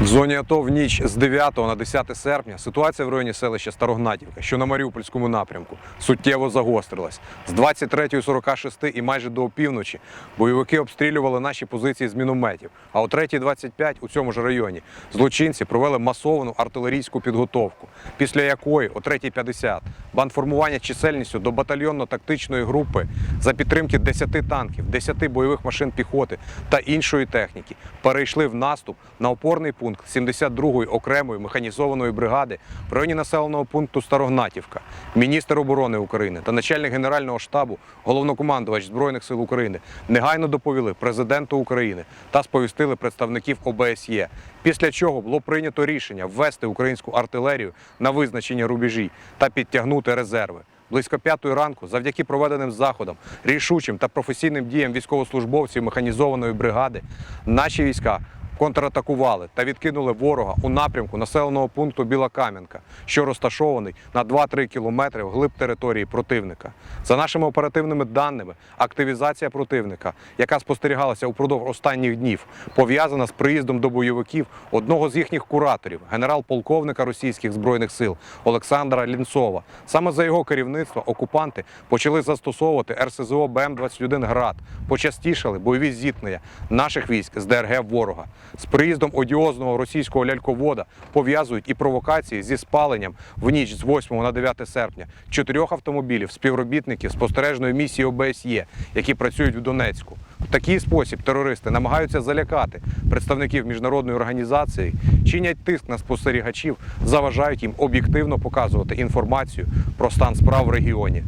В зоні АТО в ніч з 9 на 10 серпня ситуація в районі селища Старогнатівка, що на Маріупольському напрямку, суттєво загострилась. З 23.46 і майже до опівночі бойовики обстрілювали наші позиції з мінометів. А о 3.25 у цьому ж районі злочинці провели масовану артилерійську підготовку, після якої о 3.50 бандформування чисельністю до батальйонно-тактичної групи за підтримки 10 танків, 10 бойових машин піхоти та іншої техніки перейшли в наступ на опорний пункт 72-ї окремої механізованої бригади в районі населеного пункту Старогнатівка. Міністр оборони України та начальник Генерального штабу, головнокомандувач Збройних сил України негайно доповіли президенту України та сповістили представників ОБСЄ. Після чого було прийнято рішення ввести українську артилерію на визначення рубежі та підтягнути резерви. Близько п'ятої ранку, завдяки проведеним заходам, рішучим та професійним діям військовослужбовців механізованої бригади, наші війська контратакували та відкинули ворога у напрямку населеного пункту Біла Кам'янка, що розташований на 2-3 кілометри вглиб території противника. За нашими оперативними даними, активізація противника, яка спостерігалася упродовж останніх днів, пов'язана з приїздом до бойовиків одного з їхніх кураторів, генерал-полковника російських збройних сил Олександра Лінцова. Саме за його керівництва окупанти почали застосовувати РСЗО БМ-21 Град, почастішали бойові зіткнення наших військ з ДРГ ворога. З приїздом одіозного російського ляльковода пов'язують і провокації зі спаленням в ніч з 8 на 9 серпня чотирьох автомобілів співробітників спостережної місії ОБСЄ, які працюють в Донецьку. В такий спосіб терористи намагаються залякати представників міжнародної організації, чинять тиск на спостерігачів, заважають їм об'єктивно показувати інформацію про стан справ в регіоні.